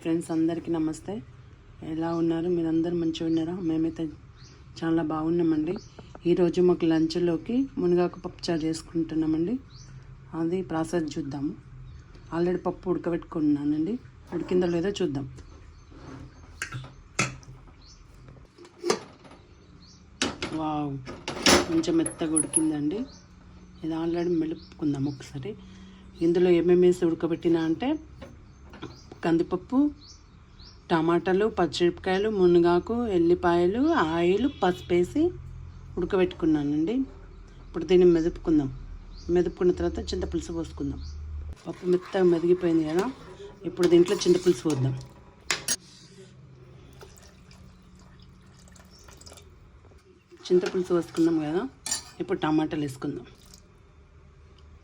Friends అందరికీ నమస్తే. ఎలా ఉన్నారు? మీరందరూ మంచిగా ఉన్నారా? మేమైతే చాలా బాగున్నామండి. ఈరోజు మాకు లంచ్లోకి మునగాకు పప్పు చారు చేసుకుంటున్నామండి. అది ప్రాసెస్ చూద్దాము. ఆల్రెడీ పప్పు ఉడకబెట్టుకున్నానండి. ఉడికిందో లేదో చూద్దాం. వావ్ కొంచెం మెత్తగా ఉడికిందండి. ఇది ఆల్రెడీ మెలుపుకుందాం ఒకసారి. ఇందులో ఏమేమి వేసి ఉడకబెట్టినా అంటే కందిపప్పు టమాటాలు పచ్చిమిరపకాయలు మునగాకు ఎల్లిపాయలు ఆయిల్ పసుపు వేసి ఉడకబెట్టుకున్నానండి. ఇప్పుడు దీన్ని మెదుపుకుందాం. మెదుపుకున్న తర్వాత చింతపులుసు పోసుకుందాం. పప్పు మెత్తగా మెదిగిపోయింది కదా ఇప్పుడు దీంట్లో చింతపులుసు పోద్దాం. చింతపులుసు వేసుకున్నాం కదా ఇప్పుడు టమాటాలు వేసుకుందాం.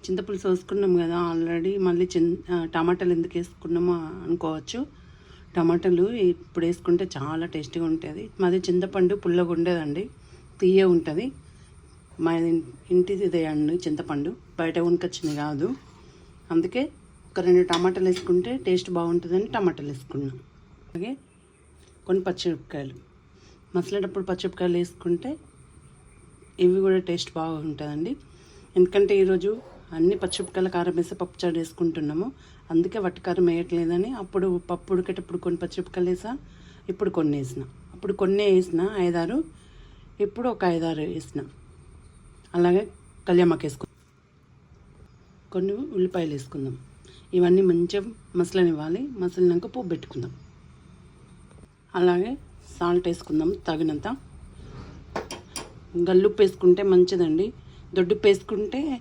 చింతపులుసు వేసుకున్నాం కదా ఆల్రెడీ. మళ్ళీ చిన్ టమాటాలు ఎందుకు వేసుకున్నామో అనుకోవచ్చు. టమాటాలు ఇప్పుడు వేసుకుంటే చాలా టేస్టీగా ఉంటుంది. మాది చింతపండు పుల్లగా ఉండేదండి. తీయ ఉంటుంది. మా ఇంటిది ఇదే అండి చింతపండు. బయట ఉనికొచ్చింది కాదు. అందుకే ఒక రెండు టమాటాలు వేసుకుంటే టేస్ట్ బాగుంటుందని టమాటాలు వేసుకున్నాం. అలాగే కొన్ని పచ్చిమిరపకాయలు. మసలేటప్పుడు పచ్చిమిరపకాయలు వేసుకుంటే ఇవి కూడా టేస్ట్ బాగుంటుందండి. ఎందుకంటే ఈరోజు అన్ని పచ్చిమిరపకాయల కారం వేసి పప్పుచారు వేసుకుంటున్నాము. అందుకే వట్టకారం వేయట్లేదని అప్పుడు పప్పు ఉడికేటప్పుడు కొన్ని పచ్చిమిరపకాయలు వేసా ఇప్పుడు కొన్ని వేసిన. అప్పుడు కొన్ని వేసిన ఐదారు ఇప్పుడు ఒక ఐదారు వేసిన. అలాగే కళ్యామాకు వేసుకుందాం కొన్ని ఉల్లిపాయలు వేసుకుందాం. ఇవన్నీ మంచిగా మసలనివ్వాలి. మసలినాక పువ్వు పెట్టుకుందాం. అలాగే సాల్ట్ వేసుకుందాం తగినంత. గల్లుప్పు వేసుకుంటే మంచిదండి. దొడ్డుప్పు వేసుకుంటే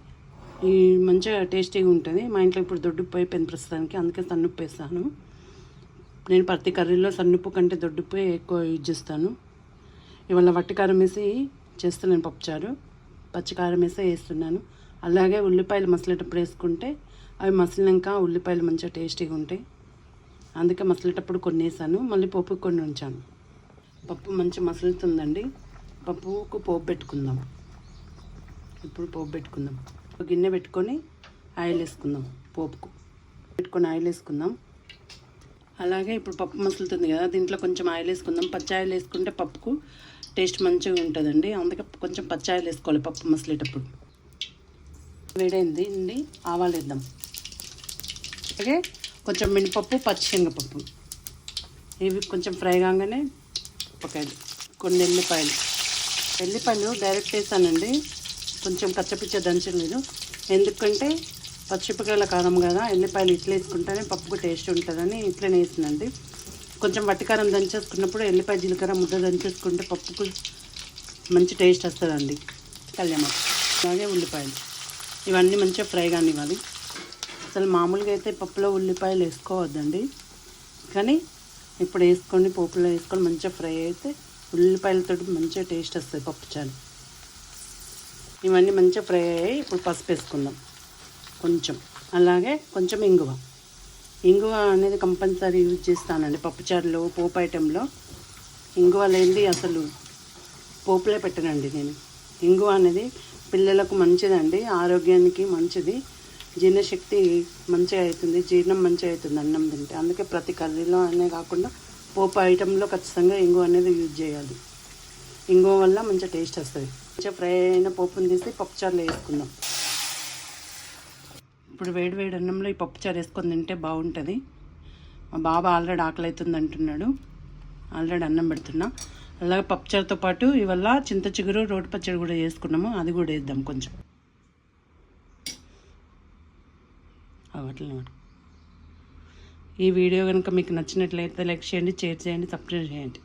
ఈ మంచిగా టేస్టీగా ఉంటుంది. మా ఇంట్లో ఇప్పుడు దొడ్డుప్పు అయిపోయింది ప్రస్తుతానికి అందుకే సన్నుప్పు వేస్తాను. నేను ప్రతి కర్రీలో సన్నుప్పు కంటే దొడ్డుప్పు ఎక్కువ యూజ్ చేస్తాను. ఇవాళ వట్టికారం వేసి చేస్తున్నాను పప్పుచారు. పచ్చికారం వేసి వేస్తున్నాను. అలాగే ఉల్లిపాయలు మసలేటప్పుడు వేసుకుంటే అవి మసిలినాక ఉల్లిపాయలు మంచిగా టేస్టీగా ఉంటాయి. అందుకే మసలేటప్పుడు కొన్ని వేసాను. మళ్ళీ పప్పు కొన్ని ఉంచాను. పప్పు మంచి మసులుతుందండి. పప్పుకు పోపు పెట్టుకుందాం. ఇప్పుడు పోపు పెట్టుకుందాం. గిన్నె పెట్టుకొని ఆయిల్ వేసుకుందాం పోపుకు. పెట్టుకొని ఆయిల్ వేసుకుందాం. అలాగే ఇప్పుడు పప్పు మసులుతుంది కదా దీంట్లో కొంచెం ఆయిల్ వేసుకుందాం. పచ్చాయిల్ వేసుకుంటే పప్పుకు టేస్ట్ మంచిగా ఉంటుందండి. అందుకే కొంచెం పచ్చి వేసుకోవాలి పప్పు మసిలేటప్పుడు. వేడైంది అండి ఆవాలు వేద్దాం. అలాగే కొంచెం మినపప్పు పచ్చిశనగపప్పు. ఇవి కొంచెం ఫ్రై కాగానే ఒక కొన్ని ఎల్లిపాయలు. ఎల్లిపాయలు డైరెక్ట్ వేసానండి. కొంచెం కచ్చపిచ్చ దంచలేదు ఎందుకంటే పచ్చిమిరపకాయల కారం కదా ఎల్లిపాయలు ఇట్లా వేసుకుంటేనే పప్పుకు టేస్ట్ ఉంటుందని ఇట్లనే వేసినండి. కొంచెం వట్టికారం దంచేసుకున్నప్పుడు ఎల్లిపాయ జీలకర్ర ముద్ద దంచేసుకుంటే పప్పుకు మంచి టేస్ట్ వస్తుందండి. కళ్యామాకు అలాగే ఉల్లిపాయలు. ఇవన్నీ మంచిగా ఫ్రై కానివ్వాలి. అసలు మామూలుగా అయితే పప్పులో ఉల్లిపాయలు వేసుకోవద్దండి. కానీ ఇప్పుడు వేసుకొని పోపులో వేసుకొని మంచిగా ఫ్రై అయితే ఉల్లిపాయలతో మంచిగా టేస్ట్ వస్తుంది పప్పు ఇవన్నీ మంచిగా ఫ్రై అయ్యాయి ఇప్పుడు పసుపు వేసుకుందాం. కొంచెం. అలాగే కొంచెం ఇంగువ. ఇంగువ అనేది కంపల్సరీ యూజ్ చేస్తానండి. పప్పుచారులో పోపు ఐటెంలో. ఇంగువ లేనిది అసలు పోపులే పెట్టనండి నేను. ఇంగువ అనేది పిల్లలకు మంచిదండి. ఆరోగ్యానికి మంచిది. జీర్ణశక్తి మంచిగా అవుతుంది. జీర్ణం మంచిగా అవుతుంది అన్నం తింటే. అందుకే ప్రతి కర్రీలో అనే కాకుండా పోపు ఐటెంలో ఖచ్చితంగా ఇంగువ అనేది యూజ్ చేయాలి. ఇంగువ వల్ల మంచిగా టేస్ట్ వస్తుంది. కొంచెం ఫ్రై అయిన పోపుని తీసి పప్పుచారులో వేసుకుందాం. ఇప్పుడు వేడి వేడి అన్నంలో ఈ పప్పుచారు వేసుకొని తింటే బాగుంటుంది. మా బాబా ఆల్రెడీ ఆకలి అవుతుంది అంటున్నాడు. ఆల్రెడీ అన్నం పెడుతున్నా. అలాగే పప్పుచారుతో పాటు ఇవల్ల చింత చిగురు రోటి పచ్చడి కూడా వేసుకున్నాము. అది కూడా వేద్దాం కొంచెం. అట్లనే ఈ వీడియో కనుక మీకు నచ్చినట్లయితే లైక్ చేయండి షేర్ చేయండి సబ్స్క్రైబ్ చేయండి.